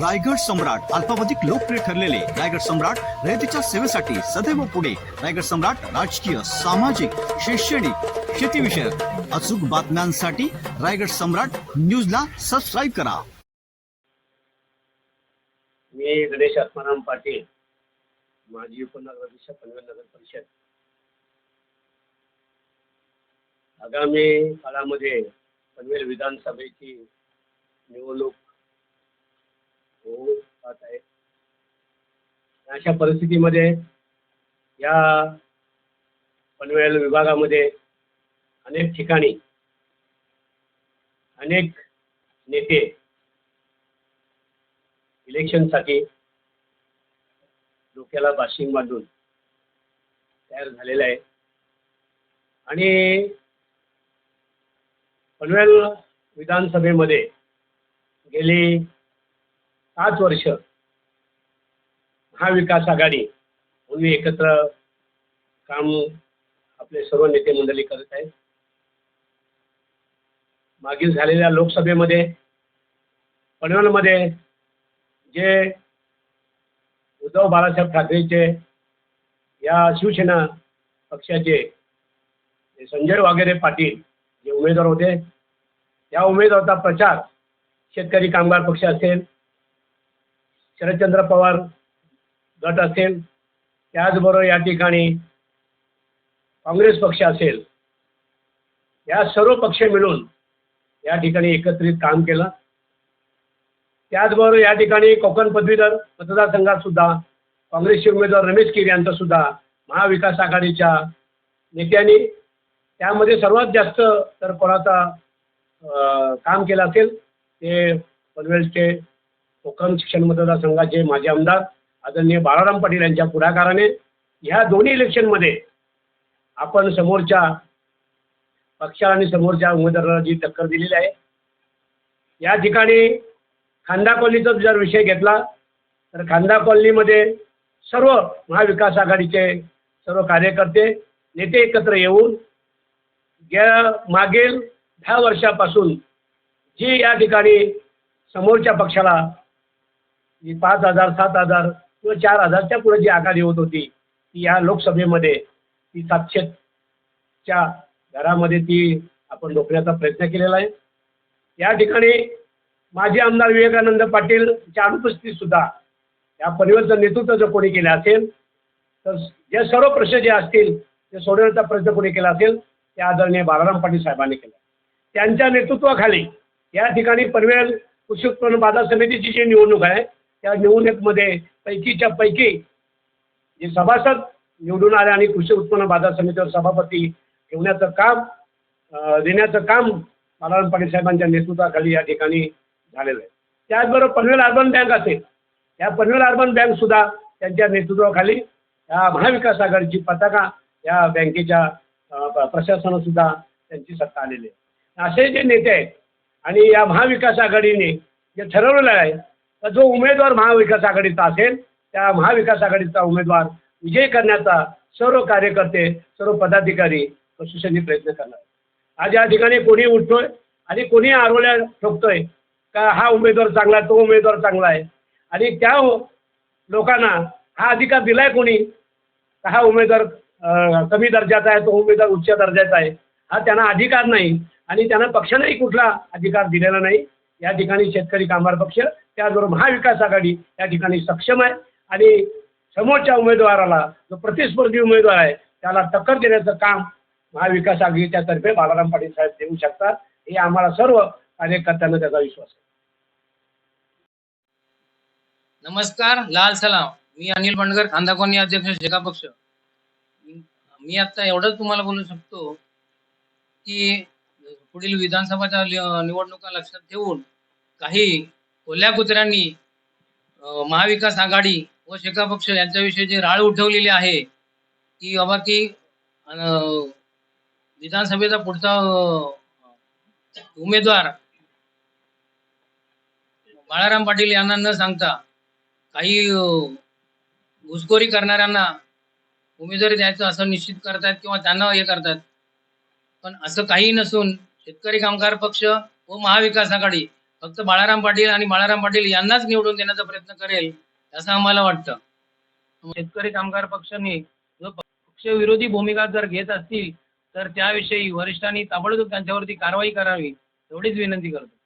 रायगड सम्राट अल्पावधिक लोकप्रिय ठरलेले रायगड सम्राट रयतेच्या सेवेसाठी सदैव पुढे. रायगड सम्राट राजकीय सामाजिक शैक्षणिक शेतीविषयक अचूक बातम्यांसाठी रायगड सम्राट न्यूजला सबस्क्राईब करा. मी गणेश आत्माराम पाटील माजी उपनगराध्यक्ष पनवेल नगर परिषद. आगामी काळामध्ये पनवेल विधानसभेची निवडणूक पाहत आहे. अशा परिस्थितीमध्ये या पनवेल विभागामध्ये अनेक ठिकाणी अनेक नेते इलेक्शनसाठी डोक्याला बाशिंग बांधून तयार झालेलं आहे आणि पनवेल विधानसभेमध्ये गेली पाच वर्ष महाविकास आघाडी पूर्वी एकत्र काम आपले सर्व नेते मंडळी करत आहेत. मागील झालेल्या लोकसभेमध्ये पनवेलमध्ये जे उद्धव बाळासाहेब ठाकरेचे या शिवसेना पक्षाचे संजय वागेरे पाटील जे उमेदवार होते या उमेदवाराचा प्रचार शेतकरी कामगार पक्ष असेल शरदचंद्र पवार गट असेल त्याचबरोबर या ठिकाणी काँग्रेस पक्ष असेल या सर्व पक्ष मिळून या ठिकाणी एकत्रित काम केलं. त्याचबरोबर या ठिकाणी कोकण पदवीधर मतदारसंघात सुद्धा काँग्रेसचे उमेदवार रमेश कीर यांचा सुद्धा महाविकास आघाडीच्या नेत्यांनी त्यामध्ये सर्वात जास्त तर कोणाचा अं, काम केलं असेल ते पनवेलचे कोकण शिक्षण मतदारसंघाचे माजी आमदार आदरणीय बाळाराम पाटील यांच्या पुढाकाराने ह्या दोन्ही इलेक्शनमध्ये आपण समोरच्या पक्षाला आणि समोरच्या उमेदवाराला जी टक्कर दिलेली आहे या ठिकाणी खांदा कॉलनीचा जर विषय घेतला तर खांदा कॉलनीमध्ये सर्व महाविकास आघाडीचे सर्व कार्यकर्ते नेते एकत्र येऊन गे मागील दहा वर्षापासून जी या ठिकाणी समोरच्या पक्षाला जी पाच हजार सात हजार किंवा चार हजारच्या पुढे जी आघाडी होत होती ती या लोकसभेमध्ये ती सातशेच्या घरामध्ये ती आपण रोखण्याचा प्रयत्न केलेला आहे. या ठिकाणी माजी आमदार विवेकानंद पाटीलच्या अनुपस्थितीत सुद्धा या परिवर्तन नेतृत्व जर कोणी केलं असेल तर जे सर्व प्रश्न जे असतील ते सोडवण्याचा प्रयत्न कोणी केला असेल ते आदरणीय बाळाराम पाटील साहेबांनी केला. त्यांच्या नेतृत्वाखाली या ठिकाणी पनवेल कृषी उत्पन्न बाजार समितीची जी निवडणूक आहे त्या निवडणुकीमध्ये पैकीच्या पैकी जे सभासद निवडून आले आणि कृषी उत्पन्न बाजार समितीवर सभापती ठेवण्याचं काम देण्याचं काम बाळाराम पाटील साहेबांच्या नेतृत्वाखाली या ठिकाणी झालेलं आहे. त्याचबरोबर पनवेल अर्बन बँक असेल या पनवेल अर्बन बँक सुद्धा त्यांच्या नेतृत्वाखाली या महाविकास आघाडीची पताका या बँकेच्या प्रशासनासुद्धा सुद्धा त्यांची सत्ता आलेली आहे. असे जे नेते आहेत आणि या महाविकास आघाडीने जे ठरवलेलं आहे जो उमेदवार महाविकास आघाडीचा असेल त्या महाविकास आघाडीचा उमेदवार विजय करण्याचा सर्व कार्यकर्ते सर्व पदाधिकारी प्रशासनाने प्रयत्न करणार. आज या ठिकाणी कोणी उठतोय आणि कोणी आरोल्या ठोकतोय का हा उमेदवार चांगला आहे तो उमेदवार चांगला आहे? आणि त्या लोकांना हा अधिकार दिलाय कोणी? का हा उमेदवार कमी दर्जाचा आहे तो उमेदवार उच्च दर्जाचा आहे? हा त्यांना अधिकार नाही आणि त्यांना पक्षानेही कुठला अधिकार दिलेला नाही. या ठिकाणी शेतकरी कामगार पक्ष त्याचबरोबर महाविकास आघाडी या ठिकाणी सक्षम आहे. आणि समोरच्या उमेदवाराला जो प्रतिस्पर्धी उमेदवार आहे त्याला टक्कर देण्याचं काम महाविकास आघाडीच्या तर्फे बालाराम पाटील साहेब देऊ शकतात. हे आम्हाला सर्व कार्यकर्त्यांना त्याचा विश्वास आहे. नमस्कार लाल सलाम. मी अनिल बंडगर खांदाकोनी अध्यक्ष शेका पक्ष. मी आता एवढंच तुम्हाला बोलू शकतो की पुढील विधानसभाच्या निवडणुका लक्षात ठेवून काही ओल्या कुत्र्यांनी महाविकास आघाडी व शेका पक्ष यांच्याविषयी जी राळ उठवलेली आहे की बाबा की विधानसभेचा पुढचा उमेदवार बाळाराम पाटील यांना न सांगता काही घुसखोरी करणाऱ्यांना उमेदवारी द्यायचं असं निश्चित करतात किंवा त्यांना हे करतात पण असं काही नसून शेतकरी कामगार पक्ष व महाविकास आघाडी फक्त बाळाराम पाटील आणि बाळाराम पाटील यांनाच निवडून देण्याचा प्रयत्न करेल असं आम्हाला वाटतं. शेतकरी कामगार पक्षाने जो पक्षविरोधी भूमिका जर घेत असतील तर त्याविषयी वरिष्ठांनी ताबडतोब त्यांच्यावरती कारवाई करावी एवढीच विनंती करतो.